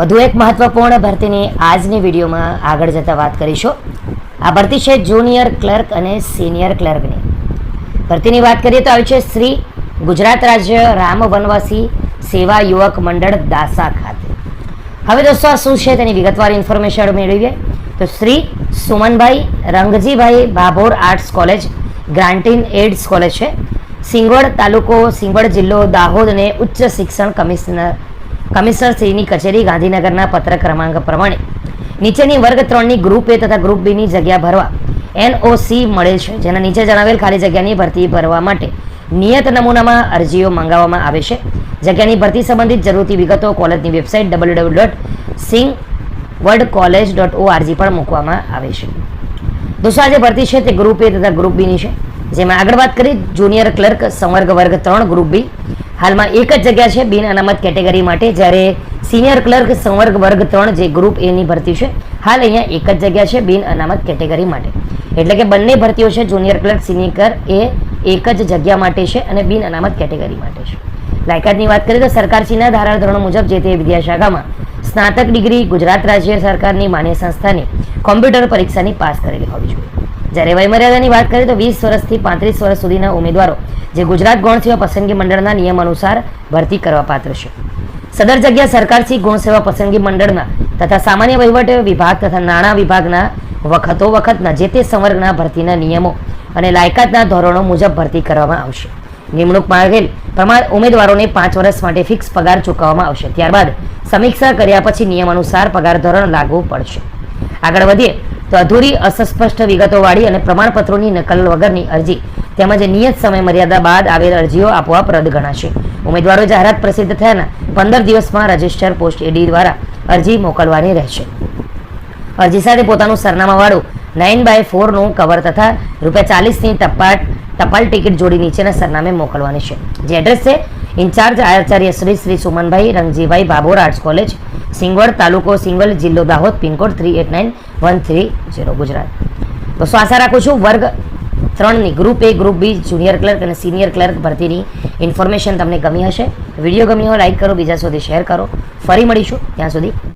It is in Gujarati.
વધુ એક મહત્વપૂર્ણ ભરતીની આજની વિડીયોમાં આગળ જતા વાત કરીશું. આ ભરતી છે જુનિયર ક્લર્ક અને સિનિયર ક્લર્કની. ભરતીની વાત કરીએ તો આવી છે શ્રી ગુજરાત રાજ્ય રામ વનવાસી સેવા યુવક મંડળ દાસા ખાતે. હવે દોસ્તો, આ શું છે તેની વિગતવાર ઇન્ફોર્મેશન મેળવીએ. તો Shri Sumanbhai Rangjibhai Bhabhor arts college, grant in aids college છે. સિંગવડ તાલુકો સિંગવડ જિલ્લો દાહોદ અને ઉચ્ચ શિક્ષણ કમિશનર કમિશનર શ્રીની કચેરી ગાંધીનગરના પત્ર ક્રમાંક પ્રમાણે નીચેની વર્ગ ત્રણની ગ્રુપ એ તથા ગ્રુપ બીની જગ્યા ભરવા એનઓસી મળેલ છે, જેના નીચે જણાવેલ ખાલી જગ્યાની ભરતી ભરવા માટે નિયત નમૂનામાં અરજીઓ મંગાવવામાં આવે છે. જગ્યાની ભરતી સંબંધિત જરૂરી વિગતો કોલેજની website W W dot Singvad college dot ORG પર મૂકવામાં આવે છે. દોસ્તો, આજે ભરતી છે તે ગ્રુપ એ તથા ગ્રુપ બીની છે. જેમાં આગળ વાત કરી જુનિયર ક્લર્ક, સંવર્ગ વર્ગ ત્રણ ગ્રુપ બી હાલમાં એક જ જગ્યા છે બિન અનામત કેટેગરી માટે, જ્યારે સિનિયર ક્લર્ક સંવર્ગ વર્ગ ત્રણ જે ગ્રુપ એની ભરતી છે, હાલ અહીંયા એક જ જગ્યા છે બિન અનામત કેટેગરી માટે. એટલે કે બંને ભરતીઓ છે જુનિયર ક્લર્ક સિનિયર એ એક જ જગ્યા માટે છે અને બિન અનામત કેટેગરી માટે છે. લાયકાતની વાત કરીએ તો સરકારશ્રીના ધારાધોરણો મુજબ જે તે વિદ્યાશાખામાં સ્નાતક ડિગ્રી ગુજરાત રાજ્ય સરકારની માન્ય સંસ્થાની કોમ્પ્યુટર પરીક્ષાની પાસ કરેલી હોવી જોઈએ. જ્યારે વયમર્યાદાની વાત કરીએ તો વીસ વર્ષથી પાંત્રીસ વર્ષ સુધીના ઉમેદવારો જે ગુજરાત ગૌણ સેવા પસંદગી મંડળના નિયમ અનુસાર ભરતી કરવા પાત્ર છે. સદર જગ્યા સરકારથી ગૌણ સેવા પસંદગી મંડળના તથા સામાન્ય વહીવટ વિભાગ તથા નાણાં વિભાગના વખતો વખતના જે તે સંવર્ગના ભરતીના નિયમો અને લાયકાતના ધોરણો મુજબ ભરતી કરવામાં આવશે. નિમણૂક માગેલ પ્રમાણ ઉમેદવારોને પાંચ વર્ષ માટે ફિક્સ પગાર ચૂકવવામાં આવશે. ત્યારબાદ સમીક્ષા કર્યા પછી નિયમ અનુસાર પગાર ધોરણ લાગુ પડશે. આગળ વધીએ. તો અધૂરી અસ્પષ્ટ વિગતોવાળી અને પ્રમાણપત્રોની નકલ વગરની અરજી તેમજ નિયત સમય મર્યાદા બાદ આવેલ અરજીઓ આપોઆપ રદ ગણાશે. ઉમેદવારો જાહેરાત પ્રસિદ્ધ થયાના પંદર દિવસમાં રજિસ્ટર પોસ્ટ એડી દ્વારા અરજી મોકલવાની રહેશે. અરજી સાથે પોતાનું સરનામાવાળું નાઇન બાય ફોરનું કવર તથા રૂપિયા ચાલીસની ટપાલ ટપાલ ટિકિટ જોડી નીચેના સરનામે મોકલવાની છે. જે એડ્રેસ છે, ઇન્ચાર્જ આચાર્ય શ્રી શ્રી સુમનભાઈ રંગજીભાઈ ભાભોર આર્ટ્સ કોલેજ સિંગવડ તાલુકો સિંગલ જિલ્લો Dahod, pincode three eight nine one three zero Gujarat. દોસ્તો આશા રાખું છું? વર્ગ ત્રણની group A, group B, junior clerk અને સિનિયર ક્લર્ક ભરતીની ઇન્ફોર્મેશન તમને ગમી હશે. વીડિયો ગમી હોય લાઇક કરો, બીજા સુધી શેર કરો. ફરી મળીશું ત્યાં સુધી.